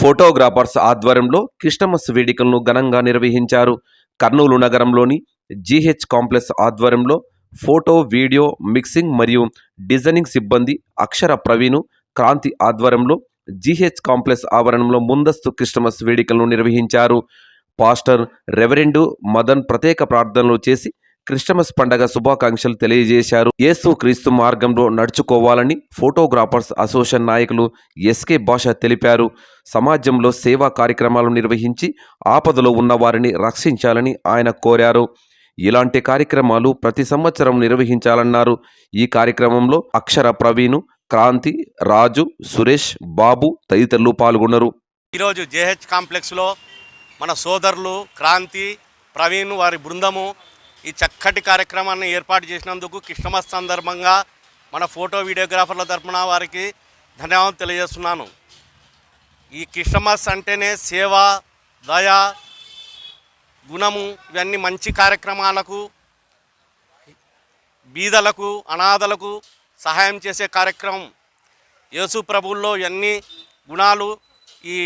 Photographers ఆధ్వర్యంలో Christmas వేడుకలను ఘనంగా నిర్వహించారు. కర్నూలు నగరంలోని జీహెచ్ కాంప్లెక్స్ ఆధ్వర్యంలో ఫోటో వీడియో మిక్సింగ్ మరియు డిజైనింగ్ సిబ్బంది అక్షర ప్రవీణు క్రాంతి ఆధ్వర్యంలో జీహెచ్ కాంప్లెక్స్ ఆవరణంలో ముందస్తు క్రిస్టమస్ వేడుకలను నిర్వహించారు. పాస్టర్ రెవరెండు మదన్ ప్రత్యేక ప్రార్థనలు చేసి క్రిస్టమస్ పండగ శుభాకాంక్షలు తెలియజేశారు. యేసు క్రీస్తు మార్గంలో నడుచుకోవాలని ఫోటోగ్రాఫర్స్ అసోసియేషన్ నాయకులు ఎస్కే భాష తెలిపారు. సమాజంలో సేవా కార్యక్రమాలు నిర్వహించి ఆపదలో ఉన్న వారిని రక్షించాలని ఆయన కోరారు. ఇలాంటి కార్యక్రమాలు ప్రతి సంవత్సరం నిర్వహించాలన్నారు. ఈ కార్యక్రమంలో అక్షర ప్రవీణు క్రాంతి రాజు సురేష్ బాబు తదితరులు పాల్గొన్నారు. ఈరోజు జేహెచ్ కాంప్లెక్స్లో మన సోదరులు క్రాంతి ప్రవీణ్ వారి బృందము ఈ చక్కటి కార్యక్రమాన్ని ఏర్పాటు చేసినందుకు క్రిస్టమస్ సందర్భంగా మన ఫోటో వీడియోగ్రాఫర్ల తరఫున వారికి ధన్యవాదాలు తెలియజేస్తున్నాను. ఈ క్రిస్టమస్ అంటేనే సేవ దయ గుణము ఇవన్నీ మంచి కార్యక్రమాలకు బీదలకు అనాథలకు సహాయం చేసే కార్యక్రమం. యేసు ప్రభువుల్లో ఇవన్నీ గుణాలు ఈ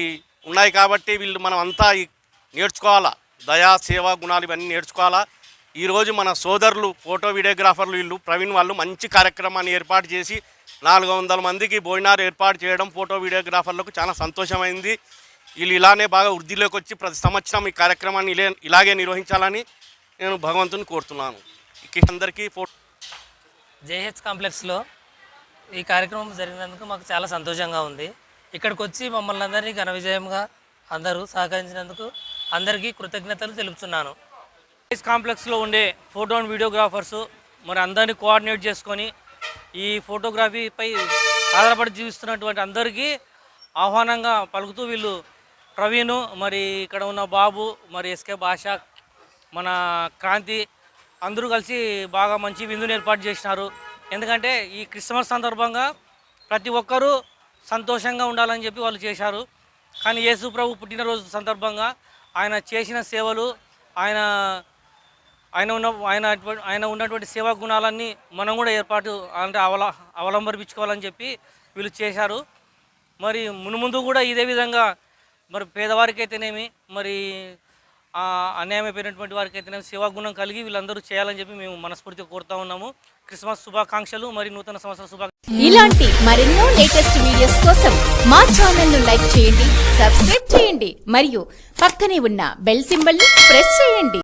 ఉన్నాయి కాబట్టి వీళ్ళు మనం అంతా నేర్చుకోవాలా? దయా సేవ గుణాలు ఇవన్నీ నేర్చుకోవాలా? ఈరోజు మన సోదరులు ఫోటో వీడియోగ్రాఫర్లు వీళ్ళు ప్రవీణ్ వాళ్ళు మంచి కార్యక్రమాన్ని ఏర్పాటు చేసి నాలుగు వందల మందికి భోజనాలు ఏర్పాటు చేయడం ఫోటో వీడియోగ్రాఫర్లకు చాలా సంతోషమైంది. వీళ్ళు ఇలానే బాగా వృద్ధిలోకి వచ్చి ప్రతి సంవత్సరం ఈ కార్యక్రమాన్ని ఇలా ఇలాగే నిర్వహించాలని నేను భగవంతుని కోరుతున్నాను. అందరికీ ఫోటో జేహెచ్ కాంప్లెక్స్లో ఈ కార్యక్రమం జరిగినందుకు మాకు చాలా సంతోషంగా ఉంది. ఇక్కడికి వచ్చి మమ్మల్ని అందరినీ ఘన విజయంగా అందరూ సహకరించినందుకు అందరికీ కృతజ్ఞతలు తెలుపుతున్నాను. జేహెచ్ కాంప్లెక్స్లో ఉండే ఫోటో అండ్ వీడియోగ్రాఫర్స్ మరి అందరినీ కోఆర్డినేట్ చేసుకొని ఈ ఫోటోగ్రఫీపై ఆధారపడి జీవిస్తున్నటువంటి అందరికీ ఆహ్వానంగా పలుకుతూ వీళ్ళు ప్రవీణ్ మరి ఇక్కడ ఉన్న బాబు మరి ఎస్కే భాష మన క్రాంతి అందరూ కలిసి బాగా మంచి విందుని ఏర్పాటు చేసినారు. ఎందుకంటే ఈ క్రిస్మస్ సందర్భంగా ప్రతి ఒక్కరూ సంతోషంగా ఉండాలని చెప్పి వాళ్ళు చేశారు. కానీ యేసు ప్రభు పుట్టినరోజు సందర్భంగా ఆయన చేసిన సేవలు ఆయన ఆయన ఉన్న ఆయన ఆయన ఉన్నటువంటి సేవా గుణాలన్నీ మనం కూడా ఏర్పాటు అంటే అవల అవలంబించుకోవాలని చెప్పి వీళ్ళు చేశారు. మరి మునుముందు కూడా ఇదే విధంగా మరి పేదవారికి అయితేనేమి మరి అన్యాయమైపోయినటువంటి వారికి అయితేనేమి సేవా గుణం కలిగి వీళ్ళందరూ చేయాలని చెప్పి మేము మనస్ఫూర్తిగా కోరుతా ఉన్నాము. క్రిస్మస్ శుభాకాంక్షలు మరి నూతన సంవత్సర శుభాకాంక్షలు. ఇలాంటి మరెన్నో లేటెస్ట్ వీడియోస్ కోసం మా ఛానల్ను లైక్ చేయండి సబ్స్క్రైబ్ చేయండి మరియు పక్కనే ఉన్న బెల్ సింబల్ ప్రెస్ చేయండి.